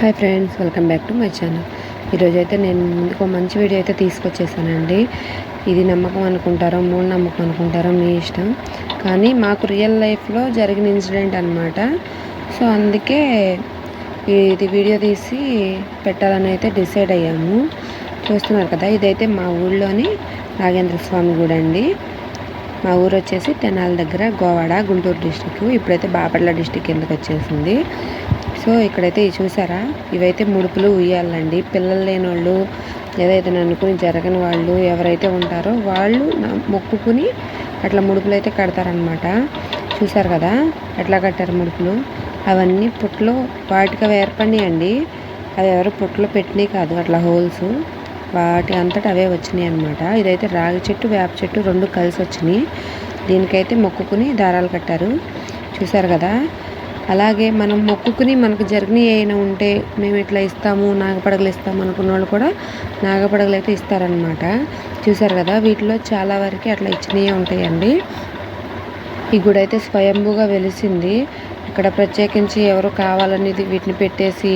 Hi friends welcome back to my channel ఈరోజు అయితే నేను ముందుకు మంచి వీడియో అయితే తీసుకొచ్చేసానండి. ఇది నమ్మకం అనుకుంటారో మూడు నమ్మకం అనుకుంటారో మీ ఇష్టం. కానీ మాకు రియల్ లైఫ్లో జరిగిన ఇన్సిడెంట్ అనమాట సో అందుకే ఇది వీడియో తీసి పెట్టాలని అయితే డిసైడ్ అయ్యాము. చూస్తున్నారు కదా ఇదైతే మా ఊళ్ళోని నాగేంద్ర స్వామి గుడి అండి. మా ఊరు వచ్చేసి తెనాల దగ్గర గోవాడ గుంటూరు డిస్టిక్ ఇప్పుడైతే బాపట్ల డిస్టిక్ ఎందుకు వచ్చేసింది. సో ఇక్కడైతే చూసారా? ఇవైతే ముడుపులు ఉయ్యాలండి. పిల్లలు లేని వాళ్ళు ఏదైతే అనుకుని జరగని వాళ్ళు ఎవరైతే ఉంటారో వాళ్ళు మొక్కుకుని అట్లా ముడుపులు అయితే కడతారనమాట చూసారు కదా? ఎట్లా కట్టారు ముడుపులు? అవన్నీ పుట్లో వాటికి అవి ఏర్పడినాయండి. అవి ఎవరు పుట్లో పెట్టినాయి కాదు. అట్లా హోల్స్ వాటి అంతటా అవే వచ్చినాయి అనమాట ఇదైతే రాగి చెట్టు వేప చెట్టు రెండు కలిసి వచ్చినాయి దీనికైతే మొక్కుకుని దారాలు కట్టారు. చూసారు కదా? అలాగే మనం మొక్కుకుని మనకు జర్నీ అయినా ఉంటే మేము ఇట్లా ఇస్తాము నాగపడగలు ఇస్తాము అనుకున్న వాళ్ళు కూడా నాగపడగలు అయితే ఇస్తారనమాట చూసారు కదా వీటిలో చాలా వరకు అట్లా ఇచ్చినవి ఉంటాయండి. ఈ గుడి అయితే స్వయంభూగా వెలిసింది. ఇక్కడ ప్రత్యేకించి ఎవరు కావాలనేది వీటిని పెట్టేసి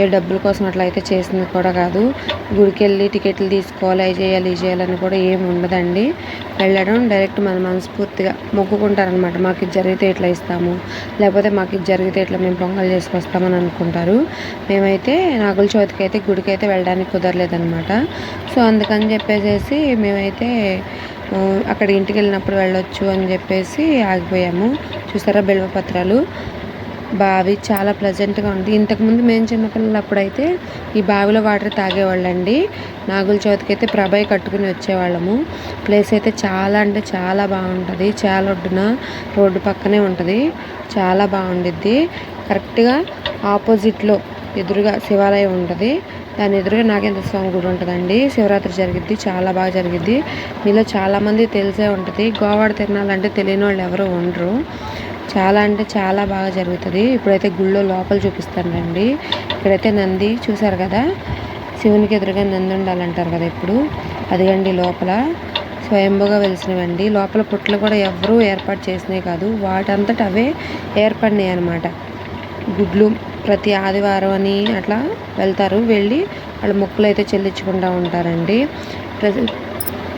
ఏ డబ్బుల కోసం అట్లా అయితే చేసింది కూడా కాదు. గుడికి వెళ్ళి టికెట్లు తీసుకోవాలి అవి చేయాలి ఇవి చేయాలని కూడా ఏమి ఉండదండి. వెళ్ళడం డైరెక్ట్ మన మనస్ఫూర్తిగా మొక్కుకుంటారనమాట మాకు ఇది జరిగితే ఇట్లా ఇస్తాము? లేకపోతే మాకు ఇది జరిగితే ఇట్లా మేము పొంగల్ చేసుకొస్తామని అనుకుంటారు. మేమైతే నాగుల చవితికి అయితే గుడికి అయితే వెళ్ళడానికి కుదరలేదనమాట సో అందుకని చెప్పేసి మేమైతే అక్కడ ఇంటికి వెళ్ళినప్పుడు వెళ్ళొచ్చు అని చెప్పేసి ఆగిపోయాము. చూసారా బిల్వపత్రాలు? బావి చాలా ప్లెజెంట్గా ఉంది. ఇంతకుముందు మేము చిన్నపిల్లలు అప్పుడైతే ఈ బావిలో వాటర్ తాగేవాళ్ళండి. నాగుల చవితికి అయితే ప్రభాయి కట్టుకుని వచ్చేవాళ్ళము. ప్లేస్ అయితే చాలా అంటే చాలా బాగుంటుంది. చాలా ఒడ్డున రోడ్డు పక్కనే ఉంటుంది. చాలా బాగుండిద్ది. కరెక్ట్గా ఆపోజిట్లో ఎదురుగా శివాలయం ఉంటుంది. దాని ఎదురుగా నాగేంద్ర స్వామి గుడి ఉంటుందండి. శివరాత్రి జరిగిద్ది చాలా బాగా జరిగిద్ది. మీలో చాలామంది తెలిసే ఉంటుంది. గోవాడ తిరణాలంటే తెలియని వాళ్ళు ఎవరు ఉండరు. చాలా అంటే చాలా బాగా జరుగుతుంది. ఇప్పుడైతే గుళ్ళో లోపల చూపిస్తానండి ఇక్కడైతే నంది చూసారు కదా? శివునికి ఎదురుగా నంది ఉండాలంటారు కదా ఇప్పుడు? అదిగండి లోపల. స్వయంభూగా వెలిసినవండి. లోపల పుట్లు కూడా ఎవరూ ఏర్పాటు చేసినాయి కాదు. వాటంతట అవే ఏర్పడినాయి అనమాట గుడ్లు ప్రతి ఆదివారం అని అట్లా వెళ్తారు. వెళ్ళి వాళ్ళు మొక్కులు అయితే చెల్లించుకుంటూ ఉంటారండి.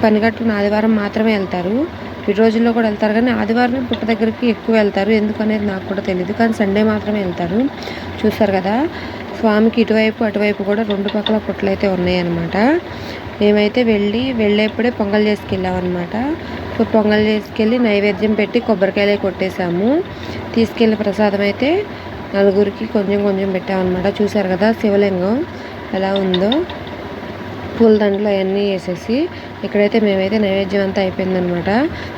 పనిగట్టుకున్న ఆదివారం మాత్రమే వెళ్తారు. ఈ రోజుల్లో కూడా వెళ్తారు. కానీ ఆదివారం పుట్ట దగ్గరికి ఎక్కువ వెళ్తారు. ఎందుకనేది నాకు కూడా తెలియదు కానీ సండే మాత్రమే వెళ్తారు. చూస్తారు కదా? స్వామికి ఇటువైపు అటువైపు కూడా రెండు పక్కల పుట్టలు అయితే ఉన్నాయన్నమాట. మేమైతే వెళ్ళి వెళ్ళేప్పుడే పొంగల్ చేసుకెళ్ళామన్నమాట. సో పొంగల్ చేసుకెళ్ళి నైవేద్యం పెట్టి కొబ్బరికాయలే కొట్టేశాము. తీసుకెళ్ళిన ప్రసాదం అయితే నలుగురికి కొంచెం కొంచెం పెట్టామన్నమాట. చూసారు కదా శివలింగం ఎలా ఉందో? పూలదండలు అవన్నీ వేసేసి ఇక్కడైతే మేమైతే నైవేద్యం అంతా అయిపోయిందనమాట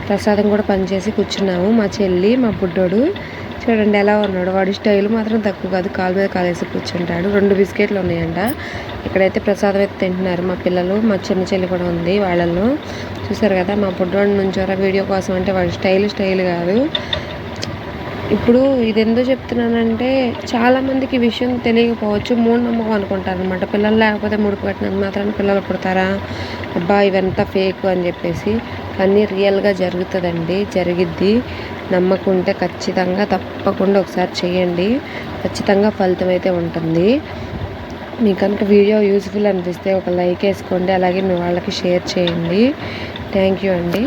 ప్రసాదం కూడా పనిచేసి కూర్చున్నాము. మా చెల్లి మా బుడ్డోడు. చూడండి ఎలా ఉన్నాడు. వాడి స్టైల్ మాత్రం తక్కువ కాదు. కాలు మీద కాలేసి కూర్చుంటాడు. రెండు బిస్కెట్లు ఉన్నాయంట. ఇక్కడైతే ప్రసాదం అయితే తింటున్నారు మా పిల్లలు. మా చిన్న చెల్లి కూడా ఉంది వాళ్ళల్లో. చూసారు కదా మా బుడ్డోడి నుంచోరా వీడియో కోసం అంటే వాడి స్టైల్ స్టైల్ కాదు. ఇప్పుడు ఇది ఎందుకు చెప్తున్నానంటే చాలామందికి విషయం తెలియకపోవచ్చు మూఢనమ్మకం అనుకుంటారు అనమాట పిల్లలు లేకపోతే ముడుపు కట్టినంత మాత్రాన పిల్లలు పుడతారా? అబ్బా ఇవంతా ఫేక్ అని చెప్పేసి. కానీ రియల్గా జరుగుతుందండి జరిగిద్ది. నమ్మకుంటే ఖచ్చితంగా తప్పకుండా ఒకసారి చేయండి ఖచ్చితంగా ఫలితం అయితే ఉంటుంది. మీకు కనుక వీడియో యూజ్ఫుల్ అనిపిస్తే ఒక లైక్ వేసుకోండి అలాగే మీ వాళ్ళకి షేర్ చేయండి. థ్యాంక్ యూ అండి.